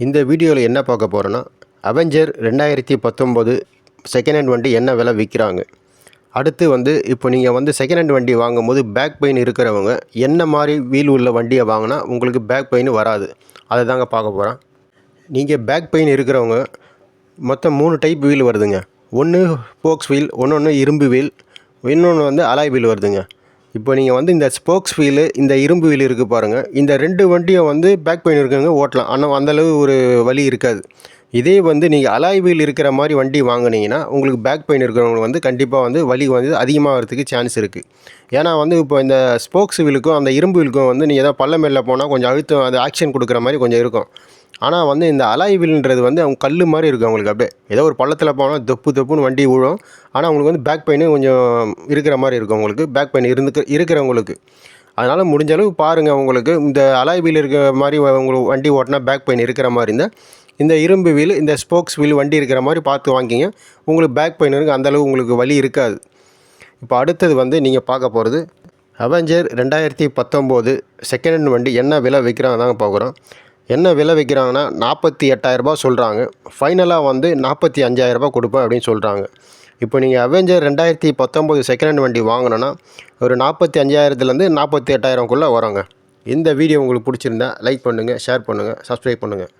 இந்த வீடியோவில் என்ன பார்க்க போகிறோன்னா அவெஞ்சர் ரெண்டாயிரத்தி பத்தொம்போது செகண்ட் ஹேண்ட் வண்டி என்ன விலை விற்கிறாங்க அடுத்து வந்து இப்போ நீங்கள் வந்து செகண்ட் ஹேண்ட் வண்டி வாங்கும்போது பேக் பெயின் இருக்கிறவங்க என்ன மாதிரி வீல் உள்ள வண்டியை வாங்கினா உங்களுக்கு பேக் பெயின் வராது. அதை தாங்க பார்க்க போகிறோம் நீங்கள் பேக் பெயின் இருக்கிறவங்க மொத்தம் மூணு டைப் வீல் வருதுங்க. ஒன்று ஃபோக்ஸ் வீல் ஒன்று ஒன்று இரும்பு வீல் இன்னொன்று வந்து அலாய் வீல் வருதுங்க. இப்போ நீங்கள் வந்து இந்த ஸ்போக்ஸ் வீலு இந்த இரும்பு வீல் இருக்குது பாருங்கள் இந்த ரெண்டு வண்டியை வந்து பேக் பெயின் இருக்கவங்க ஓட்டலாம். ஆனால் அந்தளவு ஒரு வலி இருக்காது. இதே வந்து நீங்கள் அலாய் வீல் இருக்கிற மாதிரி வண்டி வாங்குனீங்கன்னா உங்களுக்கு பேக் பெயின் இருக்கிறவங்களுக்கு வந்து கண்டிப்பாக வந்து வலி வந்து அதிகமாகிறதுக்கு சான்ஸ் இருக்குது ஏன்னா வந்து இப்போ இந்த ஸ்போக்ஸ் வீலுக்கும் அந்த இரும்பு வீலுக்கும் வந்து நீங்கள் ஏதாவது பள்ளம் மேலே போனால் கொஞ்சம் அழுத்தம் அது ஆக்ஷன் கொடுக்குற மாதிரி கொஞ்சம் இருக்கும். ஆனால் வந்து இந்த அலாய் வீல்ன்றது வந்து அவங்க கல் மாதிரி இருக்கும் அவங்களுக்கு அப்படியே. ஏதோ ஒரு பள்ளத்தில் போனால் தொப்பு தொப்புன்னு வண்டி விழும் ஆனால் அவங்களுக்கு வந்து பேக் பெயின் கொஞ்சம் இருக்கிற மாதிரி இருக்கும் உங்களுக்கு பேக் பெயின் இருந்து இருக்கிறவங்களுக்கு. அதனால் முடிஞ்ச அளவு பாருங்கள் உங்களுக்கு இந்த அலாய் வீல் இருக்கிற மாதிரி உங்களுக்கு வண்டி ஓட்டினா பேக் பெயின் இருக்கிற மாதிரி இருந்தால் இந்த இரும்பு வீல் இந்த ஸ்போக்ஸ் வீல் வண்டி இருக்கிற மாதிரி பார்த்து வாங்கிங்க. உங்களுக்கு பேக் பெயின் இருக்குது அந்தளவு உங்களுக்கு வலி இருக்காது. இப்போ அடுத்தது வந்து நீங்கள் பார்க்க போகிறது அவெஞ்சர் ரெண்டாயிரத்தி பத்தொம்போது செகண்ட் ஹேண்ட் வண்டி. என்ன விலை விற்கிறாங்க தாங்க பார்க்குறோம். என்ன விலை விற்கிறாங்கன்னா நாற்பத்தி எட்டாயிரரூபா சொல்கிறாங்க ஃபைனலாக வந்து நாற்பத்தி அஞ்சாயிரரூபா கொடுப்பேன் அப்படின்னு சொல்கிறாங்க இப்போ நீங்கள் அவெஞ்சர் ரெண்டாயிரத்தி பத்தொம்போது செகண்ட் ஹேண்ட் வண்டி வாங்கினோன்னா ஒரு நாற்பத்தி அஞ்சாயிரத்துலேருந்து நாற்பத்தி எட்டாயிரம்குள்ளே வரோங்க. இந்த வீடியோ உங்களுக்கு பிடிச்சிருந்தா லைக் பண்ணுங்கள் ஷேர் பண்ணுங்கள் சப்ஸ்கிரைப் பண்ணுங்கள்